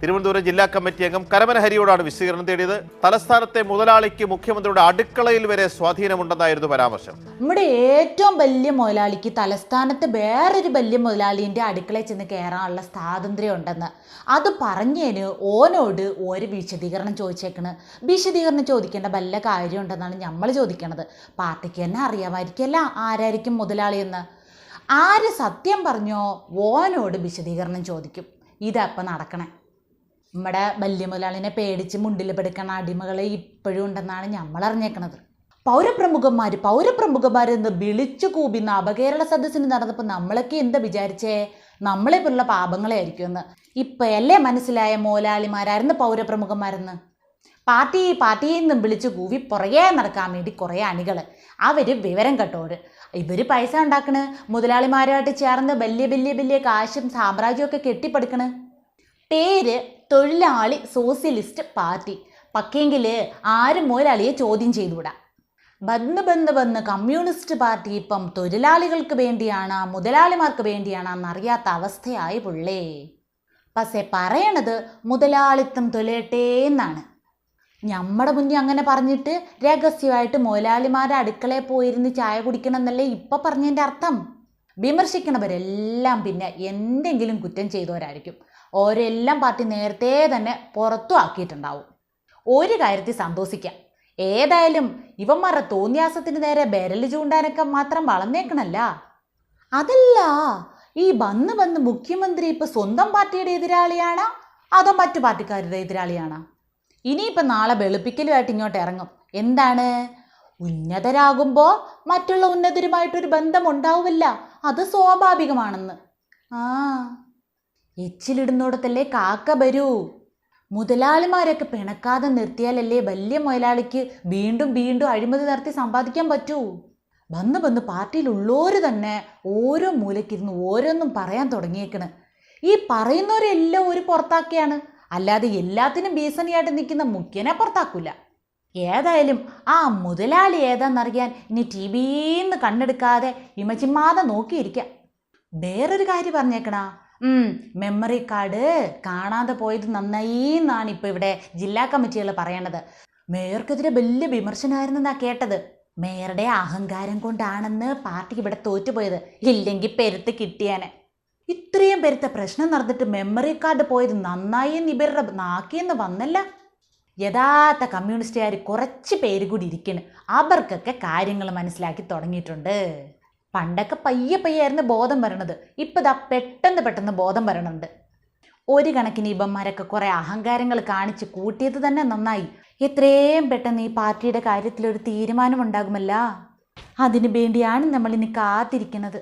തിരുവനന്തപുരം ജില്ലാ കമ്മിറ്റി അംഗം കരമന ഹരിയോടാണ് വിശദീകരണം തേടിയത്. തലസ്ഥാനത്തെ മുതലാളിക്ക് മുഖ്യമന്ത്രിയുടെ അടുക്കളയിൽ വരെ സ്വാധീനമുണ്ടെന്നായിരുന്നു പരാമർശം. നമ്മുടെ ഏറ്റവും വലിയ മുതലാളിക്ക് തലസ്ഥാനത്ത് വേറൊരു വലിയ മുതലാളിന്റെ അടുക്കളയിൽ ചെന്ന് കയറാനുള്ള സ്വാതന്ത്ര്യം ഉണ്ടെന്ന് അത് പറഞ്ഞതിന് ഓനോട് ഒരു വിശദീകരണം ചോദിച്ചേക്കണ്. വിശദീകരണം ചോദിക്കേണ്ട വല്ല കാര്യമുണ്ടെന്നാണ് നമ്മൾ ചോദിക്കണത്. പാർട്ടിക്ക് തന്നെ അറിയാമായിരിക്കല്ല ആരായിരിക്കും മുതലാളിയെന്ന്. ആര് സത്യം പറഞ്ഞോ ഓനോട് വിശദീകരണം ചോദിക്കും. ഇതപ്പം നടക്കണേ. നമ്മുടെ വല്യ മുതലാളിനെ പേടിച്ച് മുണ്ടിൽ പെടുക്കണ അടിമകൾ ഇപ്പോഴും ഉണ്ടെന്നാണ് നമ്മൾ അറിഞ്ഞേക്കണത്. പൗരപ്രമുഖന്മാർ പൗരപ്രമുഖന്മാർ എന്ന് വിളിച്ചു കൂപിന്ന് അപകേരള സദസ്സിന് നടന്നപ്പോൾ നമ്മളൊക്കെ എന്താ വിചാരിച്ചേ? നമ്മളെ പോലുള്ള പാപങ്ങളെ ആയിരിക്കുമെന്ന് ഇപ്പം അല്ലേ മനസ്സിലായ മോലാളിമാരായിരുന്നു പൗരപ്രമുഖന്മാരെന്ന്? പാർട്ടി പാർട്ടിയിൽ നിന്നും വിളിച്ച് കൂവി പുറകെ നടക്കാൻ വേണ്ടി കുറേ അണികൾ അവർ വിവരം കെട്ടോര് ഇവർ പൈസ ഉണ്ടാക്കണ്? മുതലാളിമാരുമായിട്ട് ചേർന്ന് വലിയ വലിയ വലിയ കാശും സാമ്രാജ്യമൊക്കെ കെട്ടിപ്പടുക്കണ്? പേര് തൊഴിലാളി സോഷ്യലിസ്റ്റ് പാർട്ടി. പക്കെങ്കിൽ ആരും മുതലാളിയെ ചോദ്യം ചെയ്തുകൂടാ. ബന്ന് ബന്ന് ബന്ന് കമ്മ്യൂണിസ്റ്റ് പാർട്ടി ഇപ്പം തൊഴിലാളികൾക്ക് വേണ്ടിയാണ് മുതലാളിമാർക്ക് വേണ്ടിയാണ് എന്നറിയാത്ത അവസ്ഥയായി പുള്ളേ. പക്ഷേ പറയണത് മുതലാളിത്തം തൊലയട്ടെ എന്നാണ് നമ്മുടെ മുന്നിൽ അങ്ങനെ പറഞ്ഞിട്ട് രഹസ്യമായിട്ട് മുതലാളിമാരുടെ അടുക്കളയിൽ പോയിരുന്ന് ചായ കുടിക്കണം എന്നല്ലേ ഇപ്പം പറഞ്ഞതിന്റെ അർത്ഥം? വിമർശിക്കണവരെല്ലാം പിന്നെ എന്തെങ്കിലും കുറ്റം ചെയ്തവരായിരിക്കും. ഓരെല്ലാം പാർട്ടി നേരത്തെ തന്നെ പുറത്തു ആക്കിയിട്ടുണ്ടാവും. ഒരു കാര്യത്തിൽ സന്തോഷിക്കാം. ഏതായാലും ഇവന്മാരുടെ തോന്നിയാസത്തിന് നേരെ ബെരൽ ചൂണ്ടാനൊക്കെ മാത്രം വളർന്നേക്കണല്ല. അതല്ല ഈ വന്ന് വന്ന് മുഖ്യമന്ത്രി ഇപ്പൊ സ്വന്തം പാർട്ടിയുടെ എതിരാളിയാണ് അതോ മറ്റു പാർട്ടിക്കാരുടെ എതിരാളിയാണ്? ഇനിയിപ്പോൾ നാളെ വെളുപ്പിക്കലുമായിട്ട് ഇങ്ങോട്ട് ഇറങ്ങും. എന്താണ്? ഉന്നതരാകുമ്പോൾ മറ്റുള്ള ഉന്നതരുമായിട്ടൊരു ബന്ധം ഉണ്ടാവില്ല അത് സ്വാഭാവികമാണെന്ന്. ആ. എച്ചിലിടുന്നിടത്തല്ലേ കാക്ക വരൂ? മുതലാളിമാരൊക്കെ പിണക്കാതെ നിർത്തിയാലല്ലേ വലിയ മുതലാളിക്ക് വീണ്ടും വീണ്ടും അഴിമതി നടത്തി സമ്പാദിക്കാൻ പറ്റൂ? വന്ന് വന്ന് പാർട്ടിയിലുള്ളവർ തന്നെ ഓരോ മൂലക്കിരുന്ന് ഓരോന്നും പറയാൻ തുടങ്ങിയേക്കണ്. ഈ പറയുന്നവരെല്ലാം ഒരു പുറത്താക്കിയാണ്. അല്ലാതെ എല്ലാത്തിനും ഭീഷണിയായിട്ട് നിൽക്കുന്ന മുഖ്യനെ പുറത്താക്കൂല. ഏതായാലും ആ മുതലാളി ഏതാണെന്നറിയാൻ ഇനി ടി വിന്ന് കണ്ണെടുക്കാതെ ഇമച്ചിമ്മാതെ നോക്കിയിരിക്കാം. വേറൊരു കാര്യം പറഞ്ഞേക്കണാ. മെമ്മറി കാർഡ് കാണാതെ പോയത് നന്നായി എന്നാണ് ഇപ്പോൾ ഇവിടെ ജില്ലാ കമ്മിറ്റികൾ പറയണത് മേയർക്കെതിരെ വലിയ വിമർശനമായിരുന്നെന്നാ കേട്ടത്. മേയറുടെ അഹങ്കാരം കൊണ്ടാണെന്ന് പാർട്ടി ഇവിടെ തോറ്റുപോയത്. ഇല്ലെങ്കിൽ പെരുത്ത് കിട്ടിയാനെ. ഇത്രയും പെരുത്ത പ്രശ്നം നടന്നിട്ട് മെമ്മറി കാർഡ് പോയത് നന്നായി എന്ന് ഇവരുടെ നാക്കിയെന്ന് വന്നല്ല. യഥാർത്ഥ കമ്മ്യൂണിസ്റ്റുകാർ കുറച്ച് പേര് കൂടി ഇരിക്കണ്. അവർക്കൊക്കെ കാര്യങ്ങൾ മനസ്സിലാക്കി തുടങ്ങിയിട്ടുണ്ട്. പണ്ടൊക്കെ പയ്യെ പയ്യായിരുന്നു ബോധം വരണത്. ഇപ്പം ഇതാ പെട്ടെന്ന് പെട്ടെന്ന് ബോധം വരണുണ്ട്. ഒരു കണക്കിന് ഇബന്മാരൊക്കെ കുറേ അഹങ്കാരങ്ങൾ കാണിച്ച് കൂട്ടിയത് തന്നെ നന്നായി. എത്രയും പെട്ടെന്ന് ഈ പാർട്ടിയുടെ കാര്യത്തിൽ ഒരു തീരുമാനം ഉണ്ടാകുമല്ല അതിനു വേണ്ടിയാണ് നമ്മൾ ഇനി കാത്തിരിക്കുന്നത്.